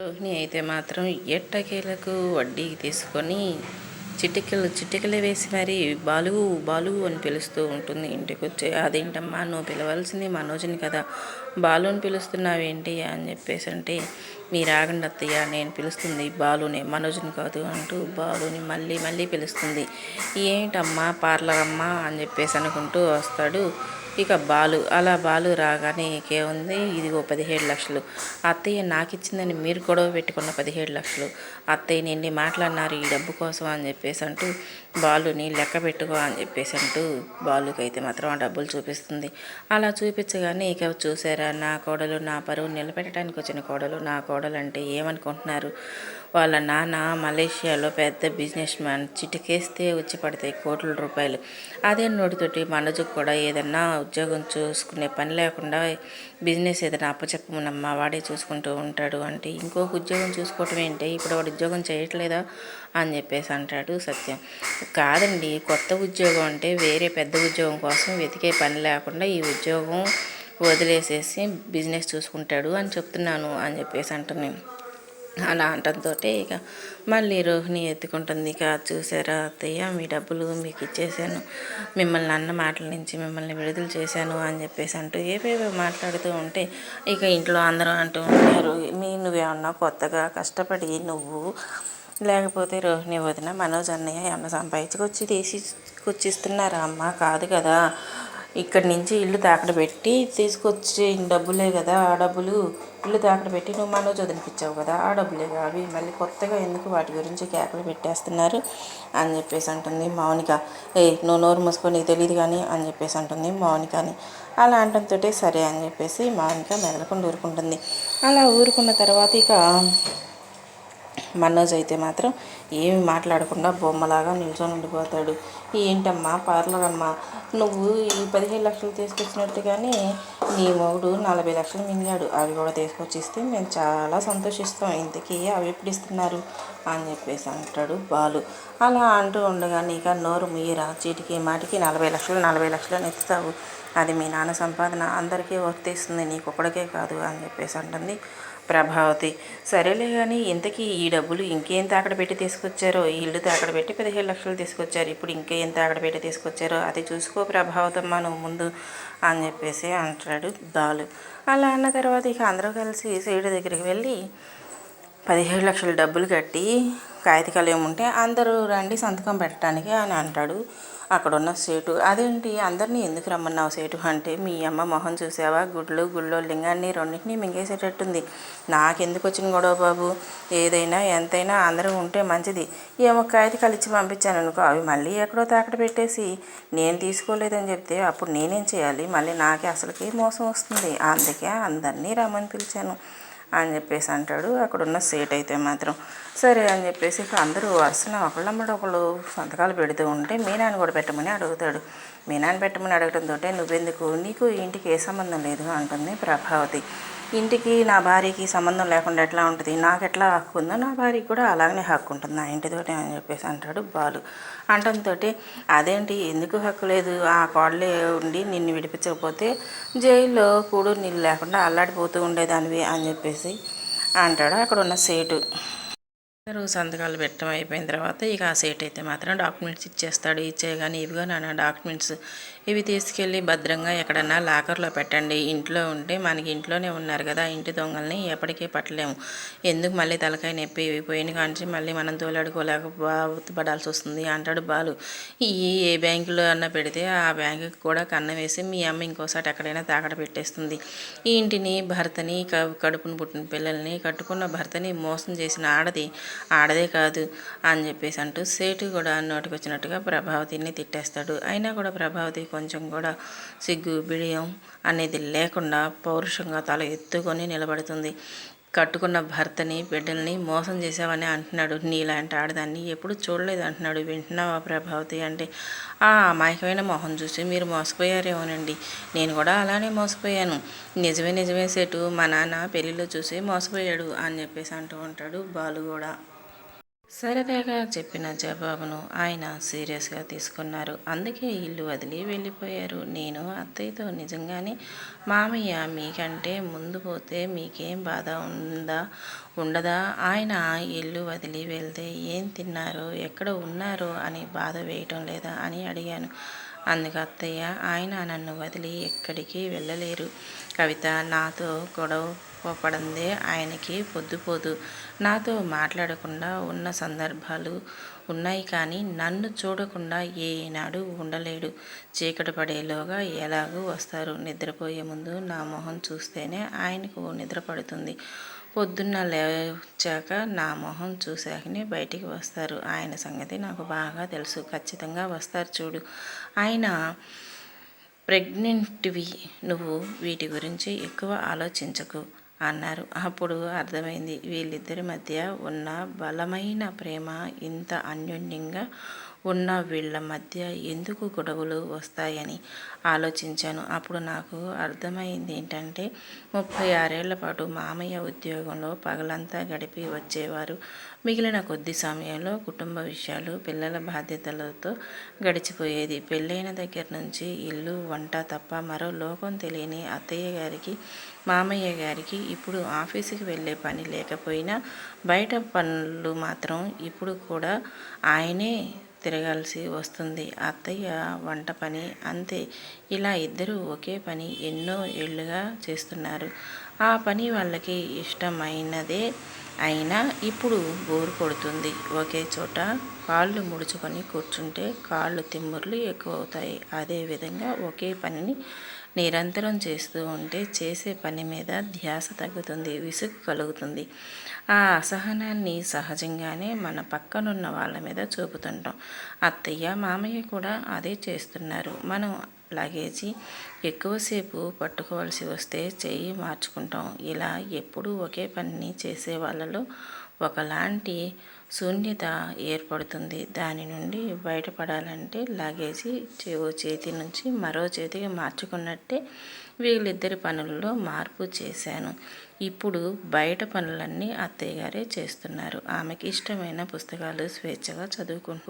రోహిణి అయితే మాత్రం ఎట్టకేలకు వడ్డీకి తీసుకొని చిటికలు చిటికలు వేసి మరి బాలు బాలు అని పిలుస్తూ ఉంటుంది ఇంటికి వచ్చి. అదేంటమ్మా నువ్వు పిలవాల్సింది మనోజ్ని కదా. బాలు అని పిలుస్తున్నావేంటి? అని చెప్పేసి అంటే మీరు ఆగండి అత్తయ్య నేను పిలుస్తుంది బాలునే మనోజ్ని కాదు అంటూ బాలుని మళ్ళీ మళ్ళీ పిలుస్తుంది. ఏంటమ్మా పార్లర్ అమ్మా అని చెప్పేసి అనుకుంటూ వస్తాడు ఇక బాలు అలా బాలు రాగానే ఇంకేముంది ఇదిగో పదిహేడు లక్షలు. అత్తయ్య నాకు ఇచ్చిందని మీరు గొడవ పెట్టుకున్న పదిహేడు లక్షలు. అత్తయ్య నిండి మాట్లాడినారు ఈ డబ్బు కోసం అని చెప్పేసి అంటూ బాలుని లెక్క పెట్టుకో అని చెప్పేసి అంటూ బాలుకైతే మాత్రం ఆ డబ్బులు చూపిస్తుంది. అలా చూపించగానే ఇక చూసారా నా కోడలు నా పరువు నిలబెట్టడానికి వచ్చిన కోడలు నా కోడలు అంటే ఏమనుకుంటున్నారు? వాళ్ళ నాన్న మలేషియాలో పెద్ద బిజినెస్ మ్యాన్ చిటికేస్తే వచ్చి పడతాయి కోట్ల రూపాయలు. అదే నోటితోటి మనజుకు కూడా ఏదన్నా ఉద్యోగం చూసుకునే పని లేకుండా బిజినెస్ ఏదైనా అప్పచెప్పమనమ్మా వాడే చూసుకుంటూ ఉంటాడు అంటే ఇంకొక ఉద్యోగం చూసుకోవటం ఏంటి? ఇప్పుడు వాడు ఉద్యోగం చేయట్లేదా? అని చెప్పేసి అంటాడు సత్యం. కాదండి కొత్త ఉద్యోగం అంటే వేరే పెద్ద ఉద్యోగం కోసం వెతికే పని లేకుండా ఈ ఉద్యోగం వదిలేసేసి బిజినెస్ చూసుకుంటాడు అని చెప్తున్నాను అని చెప్పేసి అంటున్నాను అలా అంటంతో ఇక మళ్ళీ రోహిణి ఎత్తుకుంటుంది. ఇక చూసారా అత్తయ్య మీ డబ్బులు మీకు ఇచ్చేసాను మిమ్మల్ని అన్న మాటల నుంచి మిమ్మల్ని విడుదల చేశాను అని చెప్పేసి అంటూ ఏవేవో మాట్లాడుతూ ఉంటే ఇక ఇంట్లో అందరూ అంటూ ఉంటారు మీ నువ్వేమన్నా కొత్తగా కష్టపడి నువ్వు లేకపోతే రోహిణి వదిన మనోజ్ అన్నయ్య ఏమన్నా సంపాదించుకొచ్చి తీసుకొచ్చిస్తున్నారా అమ్మ? కాదు కదా. ఇక్కడి నుంచి ఇల్లు తాకడ పెట్టి తీసుకొచ్చే డబ్బులే కదా ఆ డబ్బులు. ఇల్లు తాకడ పెట్టి నువ్వు మనోజ్ వదిలిపించావు కదా ఆ డబ్బులే అవి మళ్ళీ కొత్తగా ఎందుకు వాటి గురించి కేకలు పెట్టేస్తున్నారు అని చెప్పేసి అంటుంది మౌనిక. ఏ నువ్వు నోరు మూసుకొని తెలియదు కానీ అని చెప్పేసి అంటుంది మౌనికని అలా అంటంతో సరే అని చెప్పేసి మౌనిక మెదలకుండా ఊరుకుంటుంది. అలా ఊరుకున్న తర్వాత ఇక మనోజ్ అయితే మాత్రం ఏమి మాట్లాడకుండా బొమ్మలాగా నిల్చొని ఉండిపోతాడు. ఏంటమ్మా పార్లర్ అమ్మా నువ్వు ఈ పదిహేను లక్షలు తీసుకొచ్చినట్టు కానీ నీ మొగుడు నలభై లక్షలు మింగాడు. అవి కూడా తీసుకొచ్చి ఇస్తే మేము చాలా సంతోషిస్తాం. ఇంతకీ అవి ఎప్పుడు ఇస్తున్నారు? అని చెప్పేసి అంటాడు బాలు. అలా అంటూ ఉండగానే ఇక నోరు మీరా చీటికి మాటికి నలభై లక్షలు నలభై లక్షలు అని ఎత్తుతావు అది మీ నాన్న సంపాదన. అందరికీ వర్తిస్తుంది. నీకు ఒక్కడికే కాదు అని చెప్పేసి అంటుంది ప్రభావతి. సరేలే కానీ ఇంతకీ ఈ డబ్బులు ఇంకేం తాకడ పెట్టి తీసుకొచ్చారో? ఈ ఇల్లు తాకడ పెట్టి పదిహేడు లక్షలు తీసుకొచ్చారు. ఇప్పుడు ఇంకేం తాకడ పెట్టి తీసుకొచ్చారో అది చూసుకో ప్రభావతమ్మ నువ్వు ముందు అని చెప్పేసి అంటాడు బాలు. అలా అన్న తర్వాత ఇక అందరూ కలిసి సైడ్ దగ్గరికి వెళ్ళి పదిహేడు లక్షల డబ్బులు కట్టి కాగితకాలు ఏముంటే అందరూ రండి సంతకం పెట్టడానికి అని అంటాడు అక్కడున్న సేటు. అదేంటి? అందరినీ ఎందుకు రమ్మన్నావు సేటు? అంటే మీ అమ్మ మొహం చూసావా? గుడ్లు గుళ్ళో లింగాన్ని రెండింటినీ మింగేసేటట్టుంది. నాకెందుకు వచ్చిన గొడవ బాబు? ఏదైనా ఎంతైనా అందరూ ఉంటే మంచిది. ఏమో అయితే కలిసి పంపించాను అనుకో అవి మళ్ళీ ఎక్కడో తాకట పెట్టేసి నేను తీసుకోలేదని చెప్తే అప్పుడు నేనేం చేయాలి? మళ్ళీ నాకే అసలుకి మోసం వస్తుంది. అందుకే అందరినీ రమ్మని పిలిచాను. అని చెప్పేసి అంటాడు. అక్కడ ఉన్న సీట్ అయితే మాత్రం సరే అని చెప్పేసి అందరూ వరుసన ఒకళ్ళమ్మడు ఒకళ్ళు సంతకాలు పెడుతూ ఉంటే మీనాన్ని కూడా పెట్టమని అడుగుతాడు. మినాన్ పెట్టమని అడగడంతో నువ్వెందుకు? నీకు ఇంటికి ఏ సంబంధం లేదు అంటుంది ప్రభావతి. ఇంటికి నా భార్యకి సంబంధం లేకుండా ఎట్లా ఉంటుంది? నాకు ఎట్లా హక్కు ఉందో నా భార్యకి కూడా అలాగనే హక్కు ఉంటుంది. నా ఇంటితోటి అని చెప్పేసి అంటాడు బాలు. అంటంతో అదేంటి? ఎందుకు హక్కు లేదు? ఆ కోడలే ఉండి నిన్ను విడిపించకపోతే జైల్లో కూడు నీళ్ళు లేకుండా అల్లాడిపోతూ ఉండేదానివి అని చెప్పేసి అంటాడు. అక్కడ ఉన్న సేటు అందరూ సంతకాలు పెట్టడం అయిపోయిన తర్వాత ఇక ఆ సేట్ అయితే మాత్రం డాక్యుమెంట్స్ ఇచ్చేస్తాడు. ఇచ్చేయగానే ఇవిగా నా డాక్యుమెంట్స్ ఇవి తీసుకెళ్ళి భద్రంగా ఎక్కడన్నా లాకర్లో పెట్టండి. ఇంట్లో ఉంటే మనకి ఇంట్లోనే ఉన్నారు కదా ఇంటి దొంగల్ని ఎప్పటికీ పట్టలేము. ఎందుకు మళ్ళీ తలకాయ నొప్పి ఇవి పోయిన కానీ మళ్ళీ మనం తోలాడుకోలేక పడాల్సి వస్తుంది అంటాడు బాలు. ఈ ఏ బ్యాంకులో అన్నా పెడితే ఆ బ్యాంకుకి కూడా కన్న వేసి మీ అమ్మ ఇంకోసారి ఎక్కడైనా తాకడ పెట్టేస్తుంది. ఈ ఇంటిని భర్తని కడుపును పుట్టిన పిల్లల్ని కట్టుకున్న భర్తని మోసం చేసిన ఆడది ఆడదే కాదు అని చెప్పేసి అంటూ సేటు కూడా నోటికి వచ్చినట్టుగా ప్రభావతిని తిట్టేస్తాడు. అయినా కూడా ప్రభావతి కొంచెం కూడా సిగ్గు బిడియం అనేది లేకుండా పౌరుషంగా తల ఎత్తుకొని నిలబడుతుంది. కట్టుకున్న భర్తని బిడ్డల్ని మోసం చేసావని అంటున్నాడు. నీలాంటి ఆడదాన్ని ఎప్పుడు చూడలేదు అంటున్నాడు. వింటున్నావా ప్రభావతి అంటే ఆ అమాయకమైన మొహం చూసి మీరు మోసపోయారేమోనండి. నేను కూడా అలానే మోసపోయాను. నిజమే నిజమే సెటు. మా నాన్న పెళ్ళిలో చూసి మోసపోయాడు అని చెప్పేసి అంటూ ఉంటాడు బాలు కూడా. సరదాగా చెప్పిన జవాబును ఆయన సీరియస్గా తీసుకున్నారు. అందుకే ఇల్లు వదిలి వెళ్ళిపోయారు. నేను అత్తయ్యతో నిజంగానే మామయ్య మీకంటే ముందు పోతే మీకేం బాధ ఉందా? ఉండదా? ఆయన ఇల్లు వదిలి వెళ్తే ఏం తిన్నారో? ఎక్కడ ఉన్నారో? అని బాధ వేయటం లేదా? అని అడిగాను. అందుకు అత్తయ్య ఆయన నన్ను వదిలి ఎక్కడికి వెళ్ళలేరు. కవిత నాతో గొడవ పడందే ఆయనకి పొద్దుపోదు నాతో మాట్లాడకుండా ఉన్న సందర్భాలు ఉన్నాయి కానీ నన్ను చూడకుండా ఏనాడు ఉండలేడు. చీకటి పడేలోగా ఎలాగూ వస్తారు. నిద్రపోయే ముందు నా మొహం చూస్తేనే ఆయనకు నిద్ర పడుతుంది. పొద్దున్న లేచాక నా మొహం చూశాకనే బయటికి వస్తారు. ఆయన సంగతి నాకు బాగా తెలుసు. ఖచ్చితంగా వస్తారు చూడు. ఆయన ప్రెగ్నెంట్వి నువ్వు వీటి గురించి ఎక్కువ ఆలోచించకు అన్నారు. అప్పుడు అర్థమైంది. వీళ్ళిద్దరి మధ్య ఉన్న బలమైన ప్రేమ ఇంత అన్యోన్యంగా ఉన్న వీళ్ళ మధ్య ఎందుకు గొడవలు వస్తాయని ఆలోచించాను. అప్పుడు నాకు అర్థమైంది ఏంటంటే ముప్పై ఆరేళ్ళ పాటు మామయ్య ఉద్యోగంలో పగలంతా గడిపి వచ్చేవారు. మిగిలిన కొద్ది సమయంలో కుటుంబ విషయాలు పిల్లల బాధ్యతలతో గడిచిపోయేది. పెళ్ళైన దగ్గర నుంచి ఇల్లు వంట తప్ప మరో లోకం తెలియని అత్తయ్య గారికి మామయ్య గారికి ఇప్పుడు ఆఫీసుకి వెళ్ళే పని లేకపోయినా బయట పనులు మాత్రం ఇప్పుడు కూడా ఆయనే తిరగాల్సి వస్తుంది. అత్తయ్య వంట పని అంతే. ఇలా ఇద్దరు ఒకే పని ఎన్నో ఏళ్ళుగా చేస్తున్నారు. ఆ పని వాళ్ళకి ఇష్టమైనదే అయినా ఇప్పుడు బోరు కొడుతుంది. ఒకే చోట కాళ్ళు ముడుచుకొని కూర్చుంటే కాళ్ళు తిమ్ముర్లు ఎక్కువ అవుతాయి అదేవిధంగా ఒకే పనిని నిరంతరం చేస్తూ ఉంటే చేసే పని మీద ధ్యాస తగ్గుతుంది విసుగు కలుగుతుంది. ఆ అసహనాన్ని సహజంగానే మన పక్కనున్న వాళ్ళ మీద చూపుతుంటాం. అత్తయ్య మామయ్య కూడా అదే చేస్తున్నారు. మనం లగేజీ ఎక్కువసేపు పట్టుకోవాల్సి వస్తే చెయ్యి మార్చుకుంటాం. ఇలా ఎప్పుడూ ఒకే పనిని చేసే వాళ్ళలో ఒకలాంటి శూన్యత ఏర్పడుతుంది. దాని నుండి బయటపడాలంటే లగేజీ ఓ చేతి నుంచి మరో చేతికి మార్చుకున్నట్టే వీళ్ళిద్దరి పనుల్లో మార్పు చేశాను. ఇప్పుడు బయట పనులన్నీ అత్తయ్య గారే చేస్తున్నారు. ఆమెకి ఇష్టమైన పుస్తకాలు స్వేచ్ఛగా చదువుకుంటున్నారు.